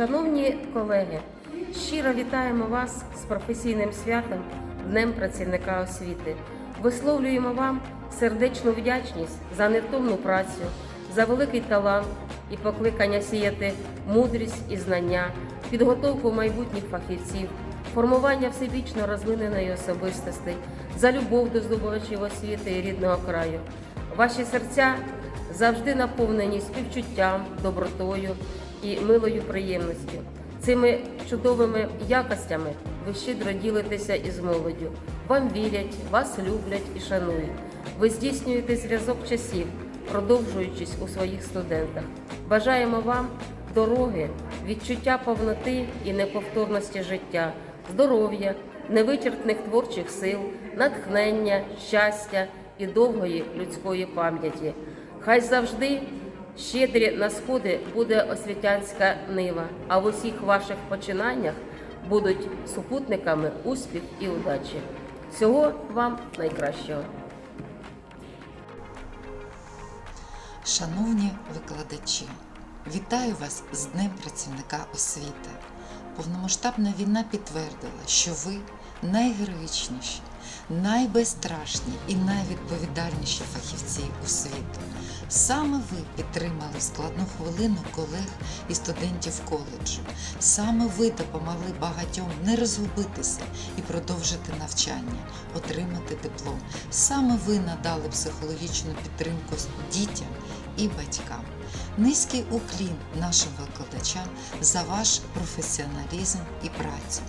Шановні колеги, щиро вітаємо вас з професійним святом Днем працівника освіти. Висловлюємо вам сердечну вдячність за невтомну працю, за великий талант і покликання сіяти мудрість і знання, підготовку майбутніх фахівців, формування всебічно розвиненої особистості, за любов до здобувачів освіти і рідного краю. Ваші серця завжди наповнені співчуттям, добротою і милою приємністю. Цими чудовими якостями ви щедро ділитеся із молоддю. Вам вірять, вас люблять і шанують. Ви здійснюєте зв'язок часів, продовжуючись у своїх студентах. Бажаємо вам дороги, відчуття повноти і неповторності життя, здоров'я, невичерпних творчих сил, натхнення, щастя і довгої людської пам'яті. Хай завжди щедрі на сходи буде освітянська нива, а в усіх ваших починаннях будуть супутниками успіх і удачі. Всього вам найкращого. Шановні викладачі, вітаю вас з Днем працівника освіти. Повномасштабна війна підтвердила, що ви найгероїчніші, найбезстрашні і найвідповідальніші фахівці у світу. Саме ви підтримали складну хвилину колег і студентів коледжу. Саме ви допомогли багатьом не розгубитися і продовжити навчання, отримати диплом. Саме ви надали психологічну підтримку дітям і батькам. Низький уклін нашим викладачам за ваш професіоналізм і працю.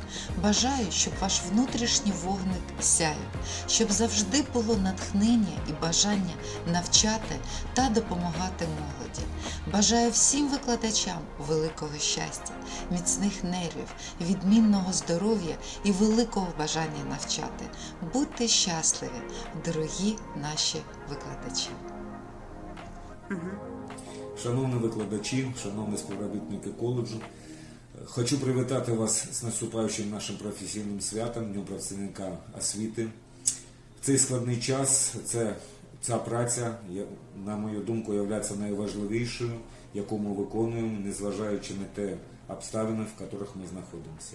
Бажаю, щоб ваш внутрішній вогник сяяв, щоб завжди було натхнення і бажання навчати та допомагати молоді. Бажаю всім викладачам великого щастя, міцних нервів, відмінного здоров'я і великого бажання навчати. Будьте щасливі, дорогі наші викладачі! Шановні викладачі, шановні співробітники коледжу, хочу привітати вас з наступаючим нашим професійним святом, Днем працівника освіти. В цей складний час це, ця праця, на мою думку, є найважливішою, яку ми виконуємо, незважаючи на те обставини, в яких ми знаходимося.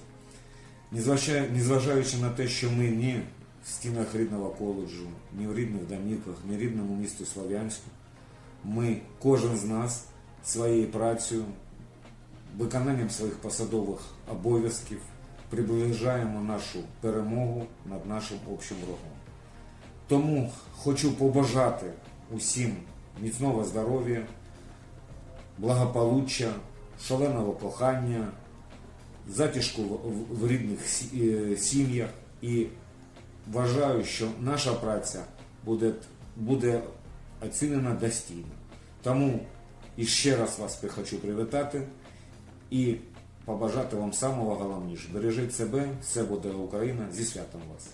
Незважаючи, на те, що ми ні в стінах рідного коледжу, ні в рідних домівках, ні в рідному місті Слов'янську, ми, кожен з нас, своєю працею, виконанням своїх посадових обов'язків приближаємо нашу перемогу над нашим общим ворогом. Тому хочу побажати усім міцного здоров'я, благополуччя, шаленого кохання, в- в рідних е, сім'ях і вважаю, що наша праця буде, буде оцінена достійно. Тому іще раз вас хочу привітати і побажати вам самого головніше. Бережіть себе, все буде Україна. Зі святом вас!